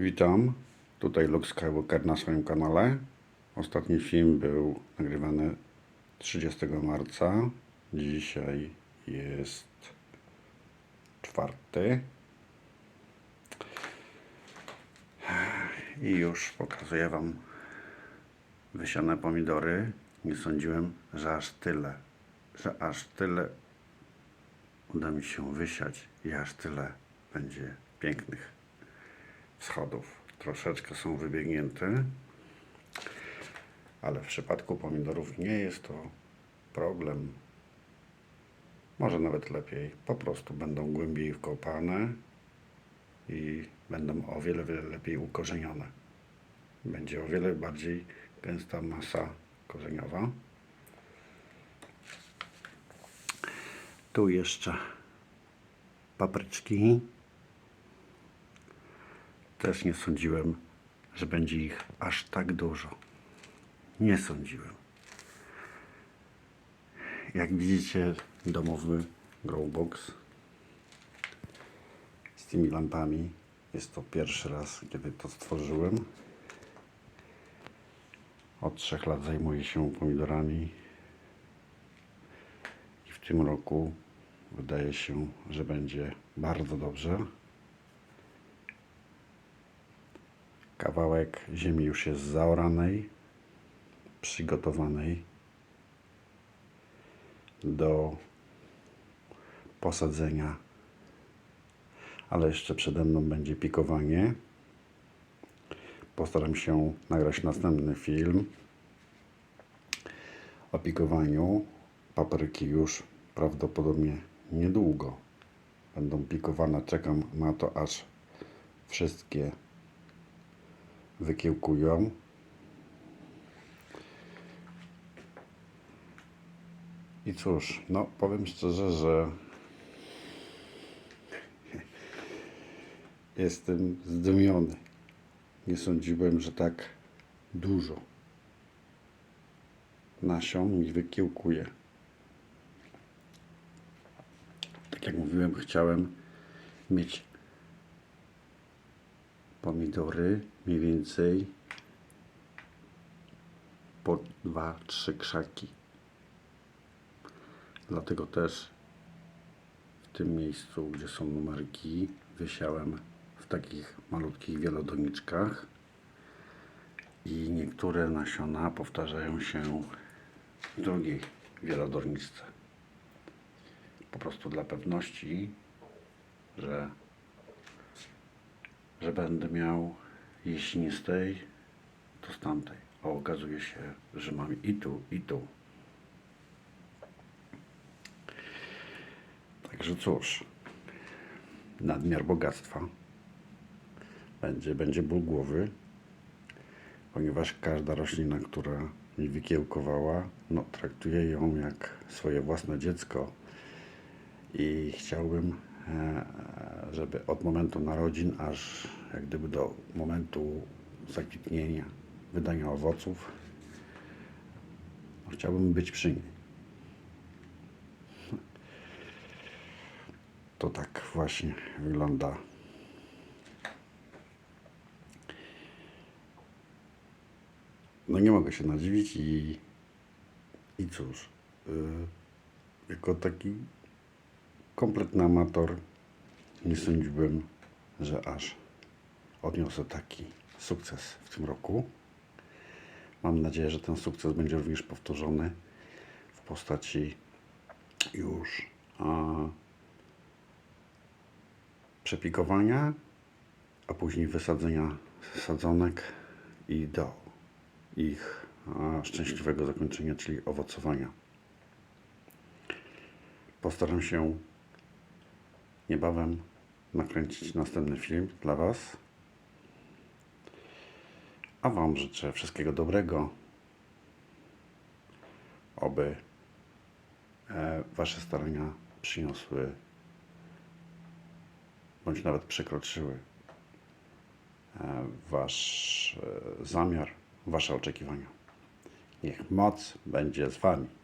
Witam, tutaj Luke Skywalker na swoim kanale. Ostatni film był nagrywany 30 marca. Dzisiaj jest czwarty. I już pokazuję Wam wysiane pomidory. Nie sądziłem, że aż tyle, że aż tyle uda mi się wysiać i aż tyle będzie pięknych schodów. Troszeczkę są wybiegnięte, ale w przypadku pomidorów nie jest to problem. Może nawet lepiej. Po prostu będą głębiej wkopane i będą o wiele, wiele lepiej ukorzenione. Będzie o wiele bardziej gęsta masa korzeniowa. Tu jeszcze papryczki. Też nie sądziłem, że będzie ich aż tak dużo. Nie sądziłem. Jak widzicie, domowy growbox z tymi lampami. Jest to pierwszy raz, kiedy to stworzyłem. Od trzech lat zajmuję się pomidorami i w tym roku wydaje się, że będzie bardzo dobrze. Kawałek ziemi już jest zaoranej, przygotowanej do posadzenia, ale jeszcze przede mną będzie pikowanie. Postaram się nagrać następny film o pikowaniu. Papryki już prawdopodobnie niedługo będą pikowane. Czekam na to, aż wszystkie wykiełkują. I cóż, no powiem szczerze, że jestem zdumiony. Nie sądziłem, że tak dużo nasion mi wykiełkuje. Tak jak mówiłem, chciałem mieć pomidory mniej więcej po 2-3 krzaki. Dlatego też w tym miejscu, gdzie są numerki, wysiałem w takich malutkich wielodoniczkach i niektóre nasiona powtarzają się w drugiej wielodorniczce. Po prostu dla pewności, że że będę miał, jeśli nie z tej, to z tamtej. A okazuje się, że mam i tu, i tu. Także cóż, nadmiar bogactwa będzie, będzie ból głowy, ponieważ każda roślina, która mi wykiełkowała, no, traktuję ją jak swoje własne dziecko i chciałbym, żeby od momentu narodzin aż jak gdyby do momentu zakwitnienia, wydania owoców, no, chciałbym być przy niej. To tak właśnie wygląda. No nie mogę się nadziwić i, i cóż, yy, jako taki kompletny amator nie sądziłem, że aż odniosę taki sukces w tym roku. Mam nadzieję, że ten sukces będzie również powtórzony w postaci już a, przepikowania, a później wysadzenia sadzonek i do ich a, szczęśliwego zakończenia, czyli owocowania. Postaram się niebawem nakręcić następny film dla Was. A Wam życzę wszystkiego dobrego. Oby e, Wasze starania przyniosły bądź nawet przekroczyły e, Wasz e, zamiar, Wasze oczekiwania. Niech moc będzie z Wami.